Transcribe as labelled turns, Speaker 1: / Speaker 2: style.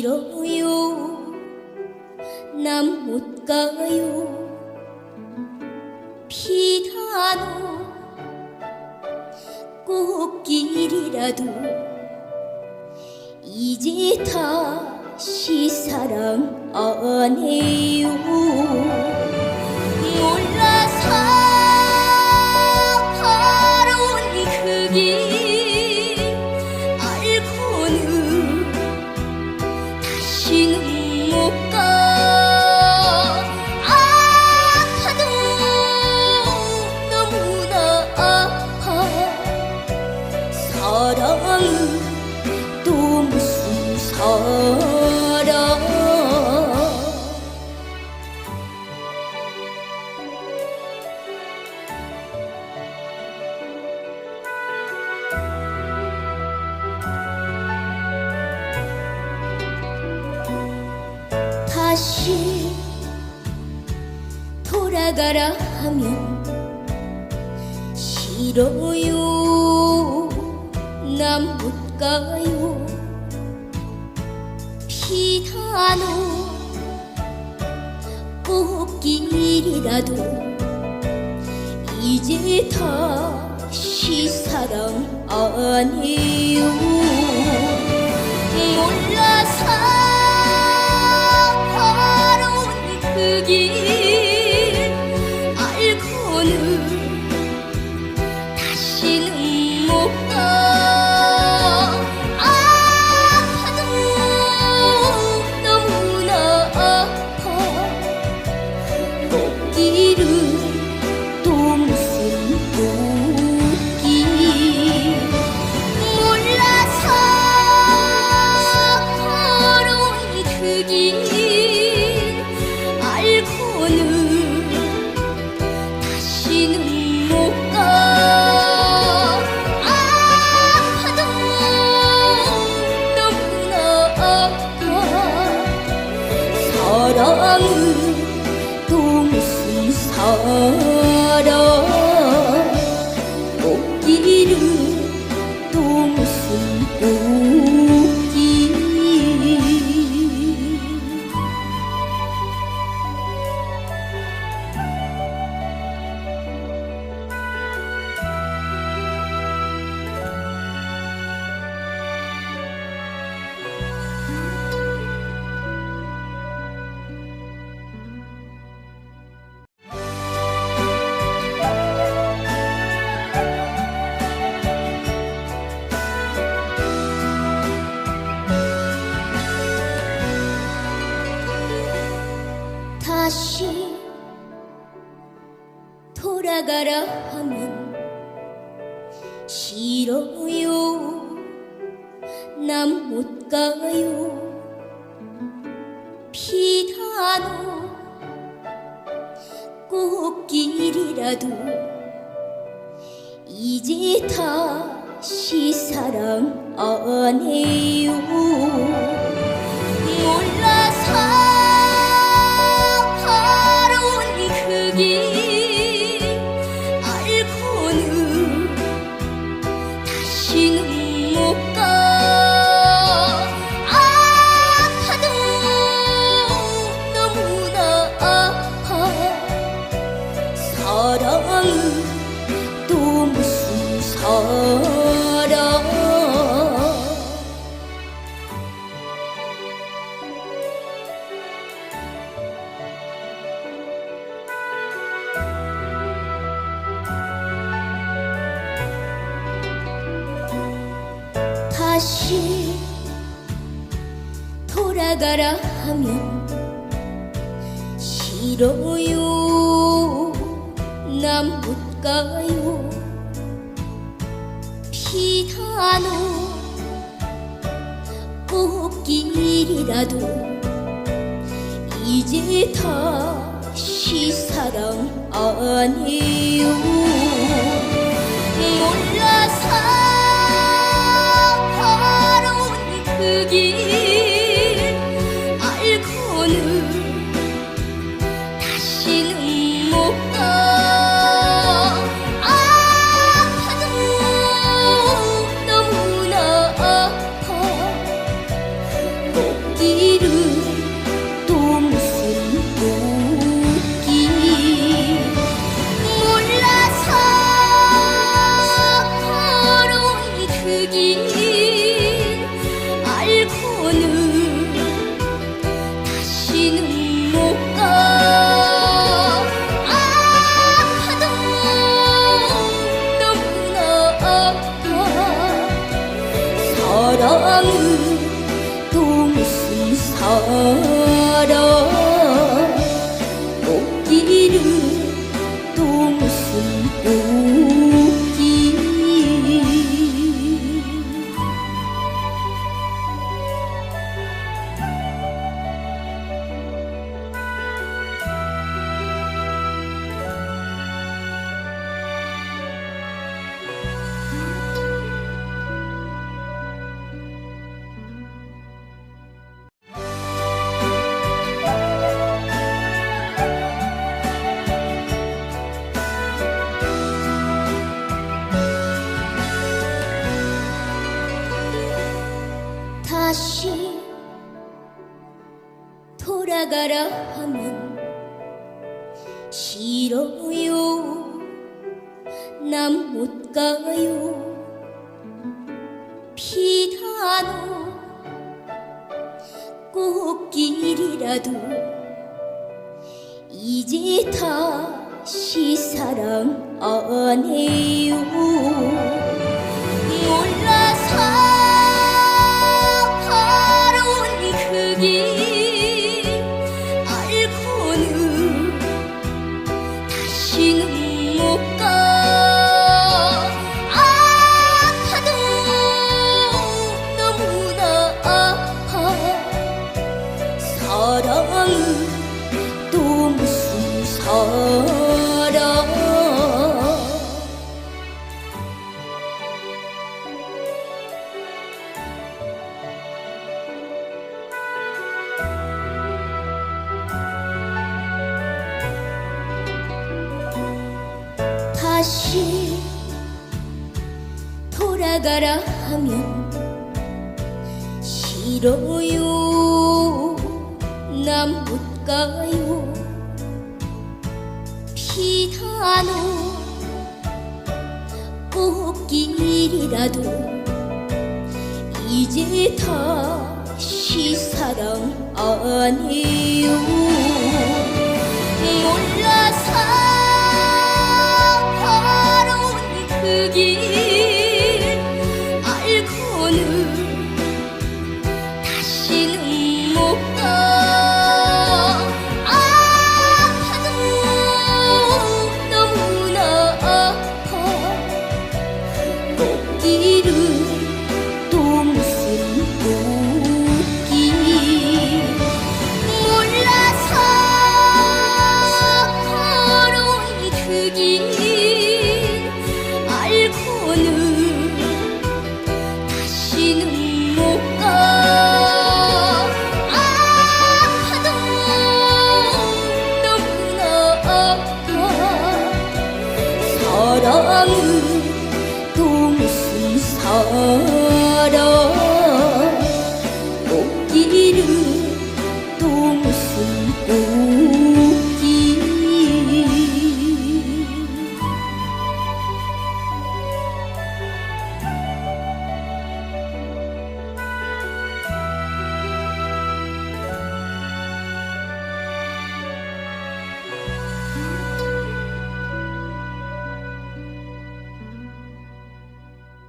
Speaker 1: 싫어요 난 못 가요 피다노 꽃길이라도 이제 다시 사랑 안 해요 돌아가라 하면 싫어요. 난 못 가요. 피다노. 꽃길이라도 이제 다시 사랑 안 해요 돌아가라 하면 싫어요. 난 못 가요. 피다노 꽃길이라도 이제 다시 사랑 안 해요. 몰라 또 무슨 사랑? 다시 돌아가라 하면 싫어요 난 못 가요. 피다노. 꽃길이라도 이제 다시 사랑 안 해요 몰라서 다시 돌아가라 하면 싫어요. 난 못 가요. 피다노 꽃길이라도 이제 다시 사랑 안 해요. 몰라 you. 돌아가라 하면 싫어요. 난 못 가요. 피다노. 꽃길이라도 이제 다시 사랑 안 해요. 몰라서 걸어온 그 길 다시